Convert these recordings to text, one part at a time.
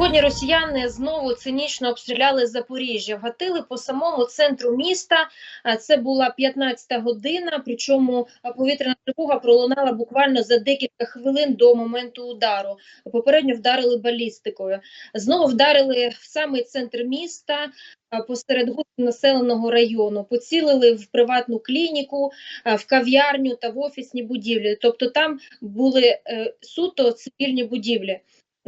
Сьогодні росіяни знову цинічно обстріляли Запоріжжя, вгатили по самому центру міста. Це була 15-та година. Причому повітряна тривога пролунала буквально за декілька хвилин до моменту удару. Попередньо вдарили балістикою. Знову вдарили в самий центр міста. Посеред населеного району поцілили в приватну клініку, в кав'ярню та в офісні будівлі. Тобто там були е, суто цивільні будівлі.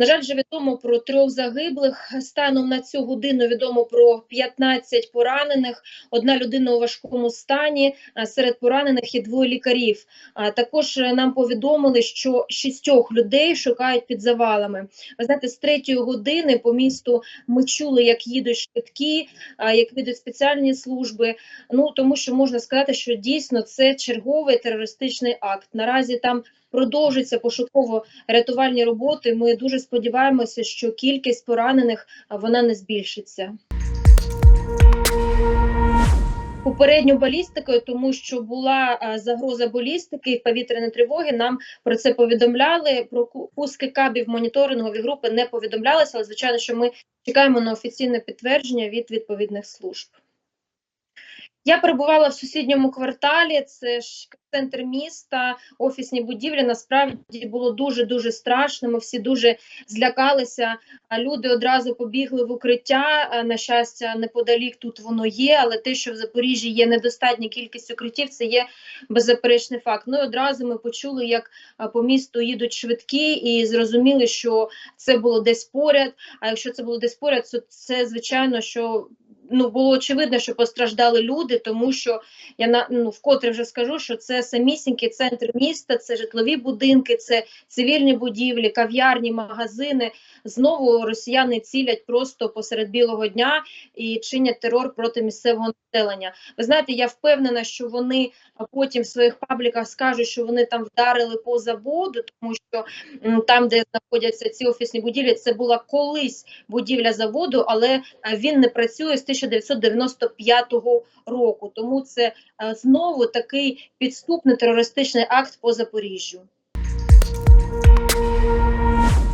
На жаль, вже відомо про трьох загиблих. Станом на цю годину відомо про 15 поранених. Одна людина у важкому стані. Серед поранених є двоє лікарів. Також е, нам повідомили, що шістьох людей шукають під завалами. Ви знаєте, з третьої години по місту ми чули, як їдуть швидкі, як їдуть спеціальні служби. Ну тому що можна сказати, що дійсно це черговий терористичний акт. Наразі там продовжуються пошуково-рятувальні роботи. Ми дуже сподіваємося, що кількість поранених вона не збільшиться. Попередньо балістикою, тому що була загроза балістики і повітряної тривоги. Нам про це повідомляли. Про пуски кабів моніторингові групи не повідомлялися, але звичайно, що ми чекаємо на офіційне підтвердження від відповідних служб. Я перебувала в сусідньому кварталі, це ж центр міста, офісні будівлі. Насправді було дуже дуже страшно. Ми всі дуже злякалися. Люди одразу побігли в укриття. На щастя, неподалік тут воно є. Але те, що в Запоріжжі є недостатня кількість укриттів, це є беззаперечний факт. Ну і одразу ми почули, як по місту їдуть швидкі, і зрозуміли, що це було десь поряд. А якщо це було десь поряд, то це звичайно, що ну було очевидно, що постраждали люди, тому що я на ну вкотре вже скажу, що це самісінький центр міста, це житлові будинки, це цивільні будівлі, кав'ярні, магазини. Знову росіяни цілять просто посеред білого дня і чинять терор проти місцевого населення. Ви знаєте, я впевнена, що вони потім в своїх пабліках скажуть, що вони там вдарили по заводу, тому що там, де знаходяться ці офісні будівлі, це була колись будівля заводу, але він не працює з 1995 року. Тому це знову такий підступний терористичний акт по Запоріжжю.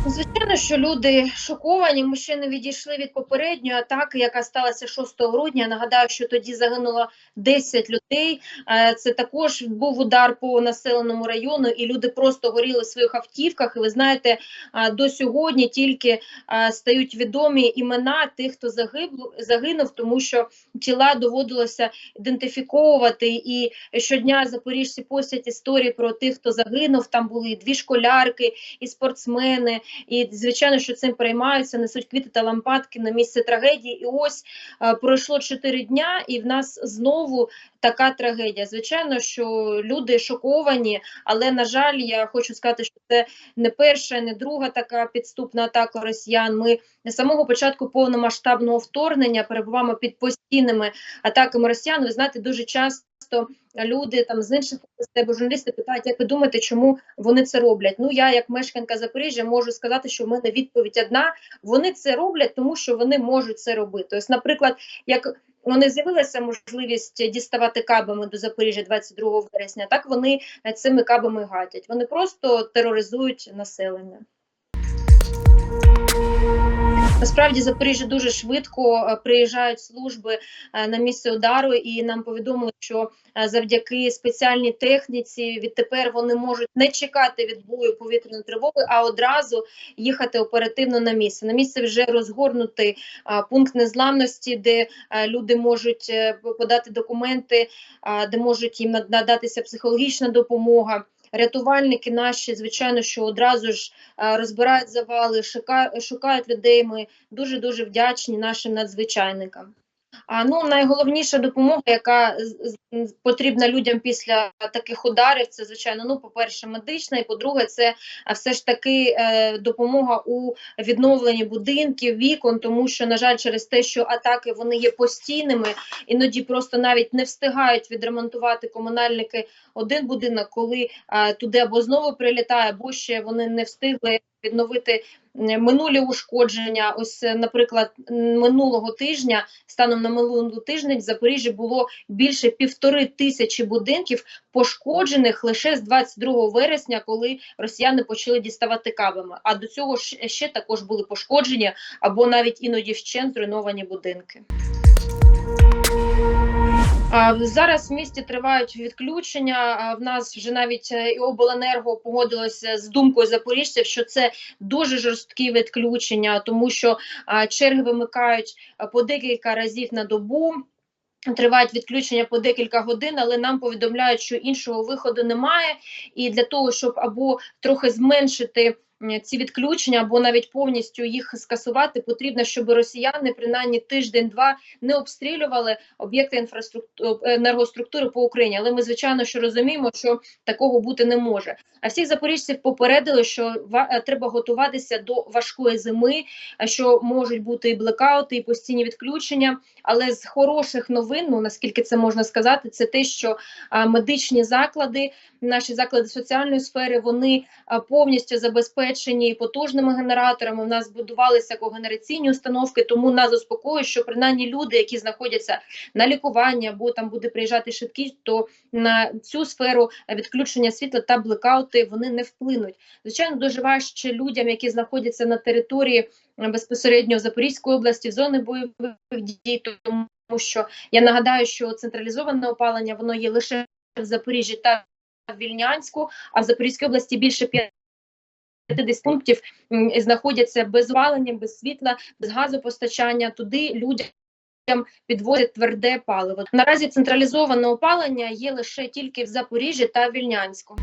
Звичайно, що люди шоковані. Ми ще не відійшли від попередньої атаки, яка сталася 6 грудня. Нагадаю, що тоді загинуло 10 людей. Е, Це також був удар по населеному району, і люди просто горіли в своїх автівках. І ви знаєте, до сьогодні тільки стають відомі імена тих, хто загиб- загинув, тому що тіла доводилося ідентифіковувати. І щодня запоріжці постять історії про тих, хто загинув. Там були і дві школярки, і спортсмени. І звичайно, що цим переймаються, несуть квіти та лампадки на місце трагедії. І ось е, пройшло чотири дня, і в нас знову така трагедія. Звичайно, що люди шоковані, але на жаль, я хочу сказати, що це не перша, не друга така підступна атака росіян. Ми самого початку повномасштабного вторгнення перебуваємо під постійними атаками росіян. Ви знаєте, дуже часто люди там з інших або журналісти питають, як ви думаєте, чому вони це роблять? Ну я, як мешканка Запоріжжя, можу сказати, що в мене відповідь одна: вони це роблять, тому що вони можуть це робити. Ось, наприклад, як вони з'явилася можливість діставати кабами до Запоріжжя 22 вересня, так вони цими кабами гатять. Вони просто тероризують населення. Насправді Запоріжжя дуже швидко е, приїжджають служби е, на місце удару, і нам повідомили, що е, завдяки спеціальній техніці відтепер вони можуть не чекати відбою повітряної тривоги, а одразу їхати оперативно на місце. На місце вже розгорнутий пункт незламності, де люди можуть подати документи, де можуть їм надатися психологічна допомога. Рятувальники наші, звичайно, що одразу ж розбирають завали, шукають, шукають людей. Ми дуже дуже вдячні нашим надзвичайникам. А ну найголовніша допомога, яка потрібна людям після таких ударів, це звичайно, ну, по-перше, медична, і по-друге, це все ж таки е, допомога у відновленні будинків, вікон, тому що, на жаль, через те, що атаки вони є постійними, іноді просто навіть не встигають відремонтувати комунальники один будинок, коли а, туди або знову прилітає, або ще вони не встигли відновити минулі ушкодження. Ось, е, наприклад, минулого тижня, станом на минулий тиждень, в Запоріжжі було більше півтори тисячі будинків, пошкоджених лише з 22 вересня, коли росіяни почали діставати кабами. А до цього ще також були пошкоджені або навіть іноді вщент зруйновані будинки. Зараз в місті тривають відключення. В нас вже навіть е, і обленерго погодилося з думкою запоріжців, що це дуже жорсткі відключення, тому що черги вимикають по декілька разів на добу. Тривають відключення по декілька годин, але нам повідомляють, що іншого виходу немає. І для того, щоб або трохи зменшити ці відключення, або навіть повністю їх скасувати, потрібно, щоб росіяни принаймні тиждень-два не обстрілювали об'єкти інфраструктури енергоструктури по Україні. Але ми звичайно що розуміємо, що такого бути не може. А всіх запоріжців попередили, що е, треба готуватися до важкої зими, що можуть бути і блекаути, і постійні відключення. Але з хороших новин, ну наскільки це можна сказати, це те, що медичні заклади, наші заклади соціальної сфери, вони повністю забезпечені потужними генераторами. У нас будувалися когенераційні установки, тому нас заспокоює, що принаймні люди, які знаходяться на лікуванні або там буде приїжджати швидкість, то на цю сферу відключення світла та блекаути вони не вплинуть. Звичайно, дуже важче людям, які знаходяться на території безпосередньо Запорізької області, зони бойових дій, тому що я нагадаю, що централізоване опалення воно є лише в Запоріжжі та в Вільнянську, а в Запорізькій області більше 50 пунктів знаходяться без валення, без світла, без газопостачання. Туди людям підвозять тверде паливо. Наразі централізоване опалення є лише тільки в Запоріжжі та Вільнянську.